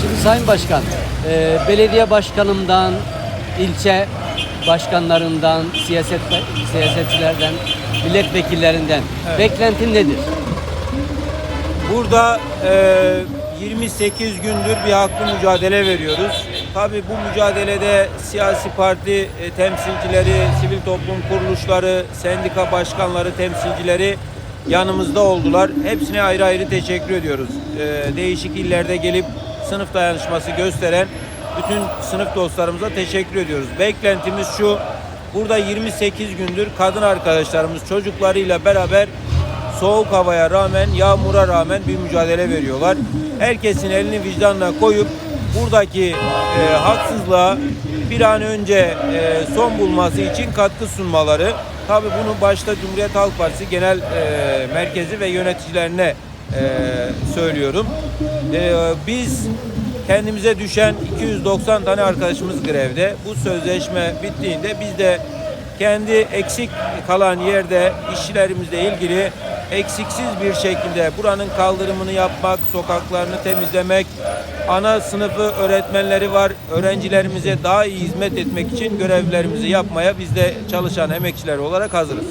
Şimdi Sayın Başkan, e, belediye başkanımdan, ilçe başkanlarından, siyaset siyasetçilerden, milletvekillerinden beklentin nedir? Burada e, 28 gündür bir haklı mücadele veriyoruz. Tabii bu mücadelede siyasi parti e, temsilcileri, sivil toplum kuruluşları, sendika başkanları, temsilcileri yanımızda oldular. Hepsine ayrı ayrı teşekkür ediyoruz. E, değişik illerde gelip sınıf dayanışması gösteren bütün sınıf dostlarımıza teşekkür ediyoruz. Beklentimiz şu, burada 28 gündür kadın arkadaşlarımız çocuklarıyla beraber soğuk havaya rağmen, yağmura rağmen bir mücadele veriyorlar. Herkesin elini vicdanına koyup buradaki e, haksızlığa bir an önce e, son bulması için katkı sunmaları. Tabii bunu başta Cumhuriyet Halk Partisi Genel e, Merkezi ve yöneticilerine e, söylüyorum. E, biz kendimize düşen 290 tane arkadaşımız grevde. Bu sözleşme bittiğinde biz de kendi eksik kalan yerde işçilerimizle ilgili eksiksiz bir şekilde buranın kaldırımını yapmak, sokaklarını temizlemek, ana sınıfı öğretmenleri var. Öğrencilerimize daha iyi hizmet etmek için görevlerimizi yapmaya biz de çalışan emekçiler olarak hazırız.